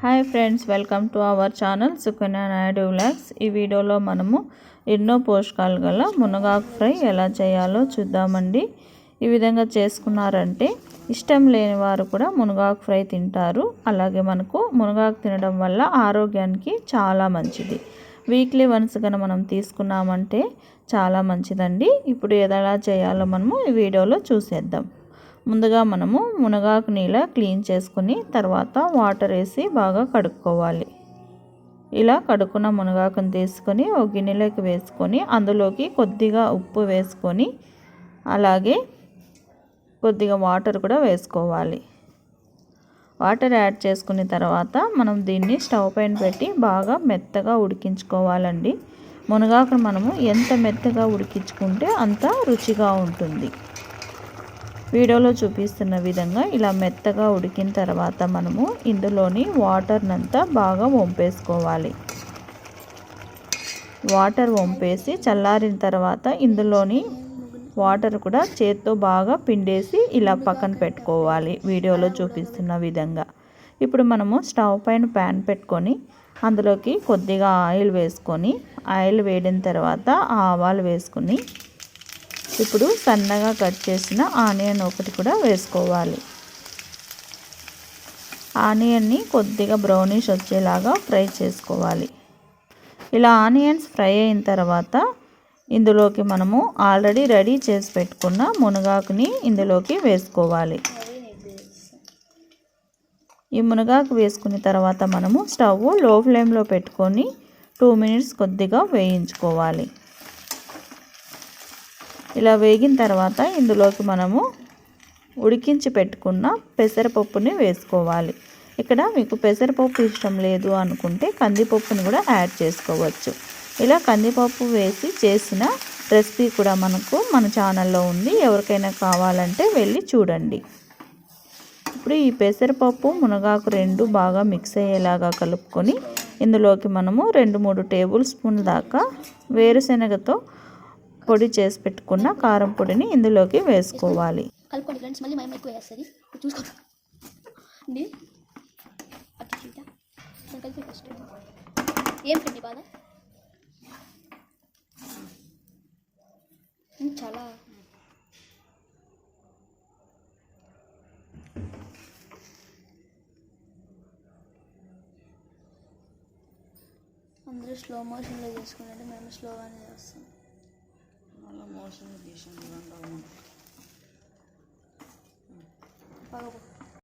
Hi friends welcome to our channel Sukanya Naidu vlogs. ఈ వీడియోలో మనము ఎన్నో పోషకాలు గల మునగాకు ఫ్రై ఎలా చేయాలో చూద్దామండి. ఈ విధంగా చేసుకున్నారంటే ఇష్టం లేని వారు కూడా మునగాకు ఫ్రై తింటారు. అలాగే మనకు మునగాకు తినడం వల్ల ఆరోగ్యానికి చాలా మంచిది. వీక్లీ వన్స్ కనుక మనం తీసుకున్నామంటే చాలా మంచిదండి. ఇప్పుడు ఎలా చేయాలో మనము ఈ వీడియోలో చూసేద్దాం. ముందుగా మనము మునగాకు నీళ్ళ క్లీన్ చేసుకుని తర్వాత వాటర్ వేసి బాగా కడుక్కోవాలి. ఇలా కడుక్కున్న మునగాకుని తీసుకొని ఒక గిన్నెలోకి వేసుకొని అందులోకి కొద్దిగా ఉప్పు వేసుకొని అలాగే కొద్దిగా వాటర్ కూడా వేసుకోవాలి. వాటర్ యాడ్ చేసుకున్న తర్వాత మనం దీన్ని స్టవ్ పైన పెట్టి బాగా మెత్తగా ఉడికించుకోవాలండి. మునగాకును మనము ఎంత మెత్తగా ఉడికించుకుంటే అంత రుచిగా ఉంటుంది. వీడియోలో చూపిస్తున్న విధంగా ఇలా మెత్తగా ఉడికిన తర్వాత మనము ఇందులోని వాటర్నంతా బాగా వంపేసుకోవాలి. వాటర్ వంపేసి చల్లారిన తర్వాత ఇందులోని వాటర్ కూడా చేత్తో బాగా పిండేసి ఇలా పక్కన పెట్టుకోవాలి. వీడియోలో చూపిస్తున్న విధంగా. ఇప్పుడు మనము స్టవ్ పైన ప్యాన్ పెట్టుకొని అందులోకి కొద్దిగా ఆయిల్ వేసుకొని ఆయిల్ వేడిన తర్వాత ఆవాలు వేసుకొని ఇప్పుడు సన్నగా కట్ చేసిన ఆనియన్ ఒకటి కూడా వేసుకోవాలి. ఆనియన్ని కొద్దిగా బ్రౌనిష్ వచ్చేలాగా ఫ్రై చేసుకోవాలి. ఇలా ఆనియన్స్ ఫ్రై అయిన తర్వాత ఇందులోకి మనము ఆల్రెడీ రెడీ చేసి పెట్టుకున్న మునగాకుని ఇందులోకి వేసుకోవాలి. ఈ మునగాకు వేసుకున్న తర్వాత మనము స్టవ్లో ఫ్లేమ్లో పెట్టుకొని టూ మినిట్స్ కొద్దిగా వేయించుకోవాలి. ఇలా వేగిన తర్వాత ఇందులోకి మనము ఉడికించి పెట్టుకున్న పెసరపప్పుని వేసుకోవాలి. ఇక్కడ మీకు పెసరపప్పు ఇష్టం లేదు అనుకుంటే కందిపప్పుని కూడా యాడ్ చేసుకోవచ్చు. ఇలా కందిపప్పు వేసి చేసిన రెసిపీ కూడా మనకు మన ఛానల్లో ఉంది. ఎవరికైనా కావాలంటే వెళ్ళి చూడండి. ఇప్పుడు ఈ పెసరపప్పు మునగాకు రెండు బాగా మిక్స్ అయ్యేలాగా కలుపుకొని ఇందులోకి మనము రెండు మూడు టేబుల్ స్పూన్ దాకా వేరుశనగతో పొడి చేసి పెట్టుకున్న కారం పొడిని ఇందులోకి వేసుకోవాలి. కలుపుకోండి ఫ్రెండ్స్ మళ్ళీ మేము ఎక్కువ వేస్తుంది. చూసుకోండి. కలిపి ఫస్ట్ ఏం ఫ్రెండ్ బాధ చాలా. అందరూ స్లో మోషన్లో చేసుకున్నట్టు మేము స్లోగానే చేస్తాం. మళ్ళీ మోసం తీసిన బాగా